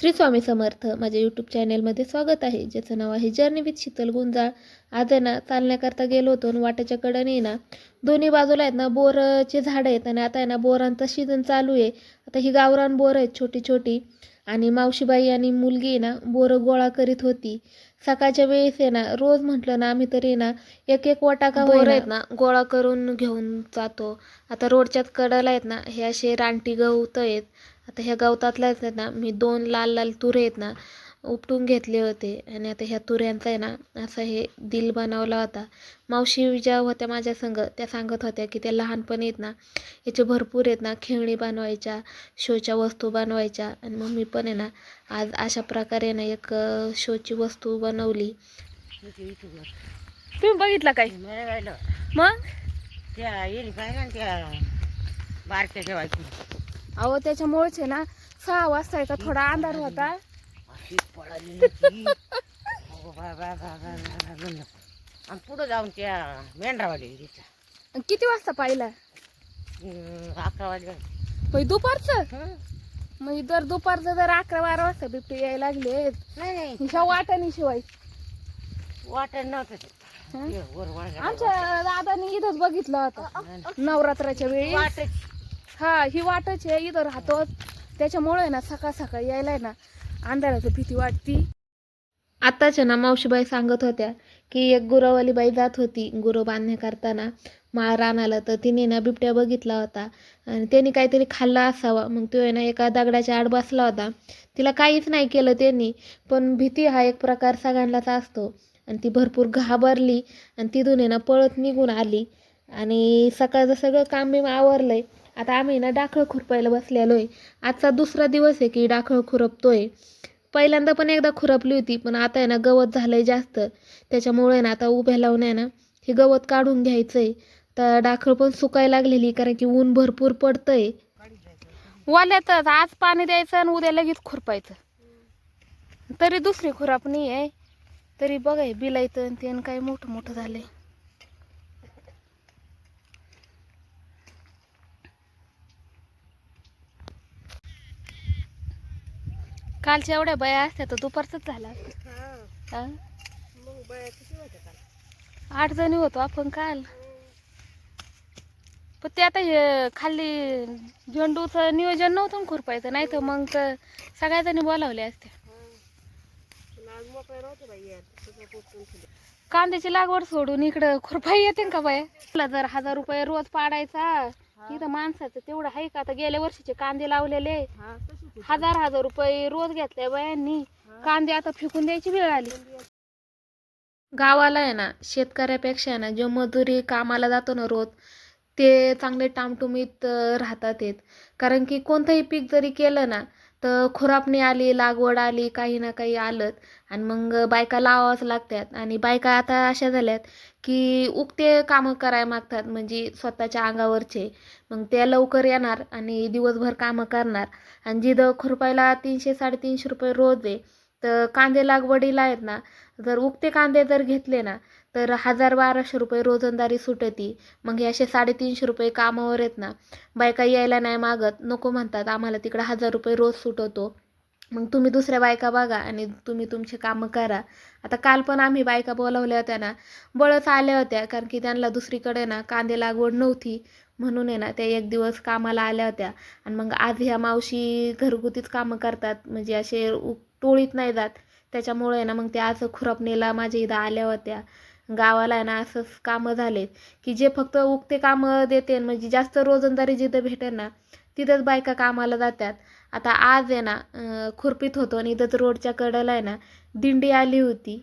श्री स्वामी समर्थ माझ्या यूट्यूब चॅनेलमध्ये स्वागत आहे. ज्याचं नाव आहे जर्नी विथ शीतल गुंजाळ. आज आहे ना चालण्याकरता गेलो होतो आणि वाटेच्या कडेने आहे ना दोन्ही बाजूला आहेत ना बोरचे झाडं आहेत आणि आता आहे ना बोरांचा सीझन चालू आहे. आता ही गावरान बोरं आहेत छोटी छोटी आणि मावशीबाई आणि मुलगी आहे ना बोरं गोळा करीत होती. सकाळच्या वेळेस आहे ना रोज म्हटलं ना आम्ही तरी ना एक एक वटाका बोरं आहेत ना गोळा करून घेऊन जातो. आता रोडच्याच कडेला आहेत ना हे असे रानटी गवत आहेत. आता ह्या गवतातल्याच आहेत ना मी दोन लाल लाल तुरे आहेत ना उपटून घेतले होते. आणि आता ह्या तुऱ्यांचा आहे ना असं हे दिल बनवला होता. मावशी ज्या होत्या माझ्या संग त्या सांगत होत्या की त्या लहानपणी आहेत ना याचे भरपूर आहेत ना खेळणी बनवायच्या शोच्या वस्तू बनवायच्या. आणि मग मी पण आहे ना आज अशा प्रकारे ना एक शोची वस्तू बनवली. तुम्ही बघितला काय? मग? त्या येईल पाहिजे ना त्या बारक्या ठेवायची अहो त्याच्यामुळेच आहे ना सहा वाजता आहे का थोडा अंधार होता. आणि पुढं जाऊन त्या मेंढरावाली तिथं किती वाजता पाहिला? अकरा वाजले. मग दुपारचं? हं? मग दर दुपारचं जर अकरा बारा वाजता बिबटे यायला लागले. नाही नाही. ह्या वाटाने शिवाय. वाटत नव्हतं ते. हं? ते वर वाढलं. आमच्या दादानी इथंच बघितलं होतं. नवरात्राच्या वेळी. वाटच. हा ही वाटच आहे इथं राहतो त्याच्यामुळे ना सकाळ सकाळी यायला ना अंधाराची भीती वाटती. आत्ताच्या ना मावशीबाई सांगत होत्या की एक गुरवाली बाई जात होती गुरं बांधण्या करताना. माळ रानाला तर तिने ना बिबट्या बघितला होता. आणि त्यांनी काहीतरी खाल्ला असावा. मग तो आहे ना एका दगडाच्या आड बसला होता. तिला काहीच नाही केलं त्यांनी पण भीती हा एक प्रकार सगळ्यांनाच असतो. आणि ती भरपूर घाबरली आणि तिथून आहे ना पळत निघून आली. आणि सकाळचं सगळं काम मी आहे आता आम्ही ना डाखळ खुरपायला बसलेलो आहे आजचा दुसरा दिवस आहे की डाखळ खुरपतोय. पहिल्यांदा पण एकदा खुरपली होती पण आता आहे ना गवत झालं आहे जास्त. त्याच्यामुळे ना आता उभ्या लावून आहे ना हे गवत काढून घ्यायचं आहे तर डाखळ पण सुकायला लागलेली कारण की ऊन भरपूर पडतं आहे वाल्यातच आज पाणी द्यायचं आणि उद्या लगेच खुरपायचं. तरी दुसरी खुरापणी आहे तरी बघाय बिलायचं आणि ते काय मोठं मोठं झालं आहे कालच्या एवढ्या बया असत्या तर दुपारच झाला हा? आठ जणी होतो आपण काल. पण ते आता हे खाली झेंडूचं नियोजन नव्हतं खुरपायचं नाही तर मग तर सगळ्या जणी बोलावल्या असत्या कांद्याची लागवड सोडून इकडं खुरपाई येते का बाया? तुला जर हजार रुपये रोज पाडायचा इथं माणसाचं तेवढं आहे का? आता गेल्या वर्षीचे कांदे लावलेले. हजार हजार रुपये रोज घेतले बायांनी. कांदे आता फेकून द्यायची वेळ आली. गावाला आहे ना शेतकऱ्यापेक्षा ना जो मजुरी कामाला जातो ना रोज ते चांगले टामटुमीत राहतात येत. कारण की कोणतंही पीक जरी केलं ना तर खुरापणी आली लागवड आली काही ना काही आलंच. आणि मग बायका लावावंच लागतात. आणि बायका आता अशा झाल्यात की उगते कामं करायला मागतात म्हणजे स्वतःच्या अंगावरचे. मग त्या लवकर येणार आणि दिवसभर कामं करणार. आणि जिथं खुरपायला तीनशे साडेतीनशे रुपये रोज आहे तर कांदे लागवडीला आहेत ना. जर उगते कांदे जर घेतले ना तर हजार बाराशे रुपये रोजंदारी सुटती. मग हे असे साडेतीनशे रुपये कामावर आहेत ना. बायका यायला नाही मागत. नको म्हणतात आम्हाला तिकडं हजार रुपये रोज सुटवतो मग तुम्ही दुसऱ्या बायका बघा आणि तुम्ही तुमचे कामं करा. आता काल पण आम्ही बायका बोलावल्या होत्या ना. बळच आल्या होत्या कारण की त्यांना दुसरीकडे ना कांदे लागवड नव्हती. म्हणून आहे ना त्या एक दिवस कामाला आल्या होत्या. आणि मग आज ह्या मावशी घरगुतीच कामं करतात. म्हणजे असे टोळीत नाही जात. त्याच्यामुळे ना मग त्या आज खुरपणीला माझ्या इथं आल्या होत्या. गावाला आहे ना असंच कामं झालेत की जे फक्त उगते कामं देते म्हणजे जास्त रोजंदारी जिथं भेटेल ना तिथंच बायका कामाला जातात. आता आज आहे ना खुरपीत होतो आणि इथंच रोडच्या कडेला आहे ना दिंडी आली होती.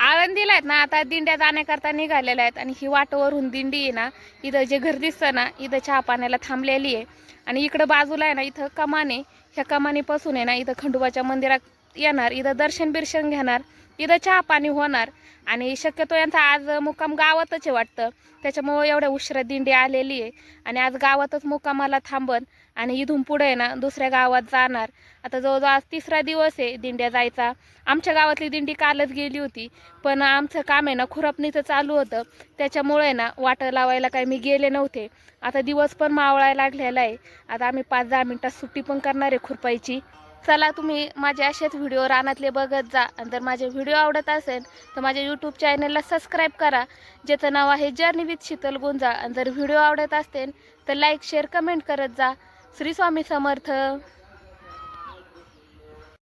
आळंदीला आहेत ना आता दिंड्या जाण्याकरता निघालेल्या आहेत आणि ही वाटवरून दिंडी आहे ना इथं जे घर दिसतं ना इथं चहा पाण्याला थांबलेली आहे. आणि इकडं बाजूला आहे ना इथं कमाने ह्या कमानीपासून आहे ना इथं खंडोबाच्या मंदिरात येणार इथं दर्शन बिर्शन घेणार इथं चहा पाणी होणार. आणि शक्यतो यांचा आज मुक्काम गावातच आहे वाटतं. त्याच्यामुळं एवढ्या उशिरा दिंडी आलेली आहे. आणि आज गावातच मुक्कामाला थांबन आणि इथून पुढे आहे ना दुसऱ्या गावात जाणार. आता जवळजवळ आज तिसरा दिवस आहे दिंड्या जायचा. आमच्या गावातली दिंडी कालच गेली होती. पण आमचं काम आहे ना खुरपणीचं चालू होतं. त्याच्यामुळे ना वाटं लावायला काही मी गेले नव्हते. आता दिवस पण मावळायला लागलेला आहे. आता आम्ही पाच दहा मिनटात सुट्टी पण करणार आहे खुरपायची चला तुम्ही माझे असेच व्हिडिओ रानातले बघत जा. आणि जर माझे व्हिडिओ आवडत असेल तर माझ्या यूट्यूब चॅनलला सबस्क्राईब करा. ज्याचं नाव आहे जर्नी विथ शीतल गुंजा आणि जर व्हिडिओ आवडत असेल तर लाईक शेअर कमेंट करत जा. श्री स्वामी समर्थ.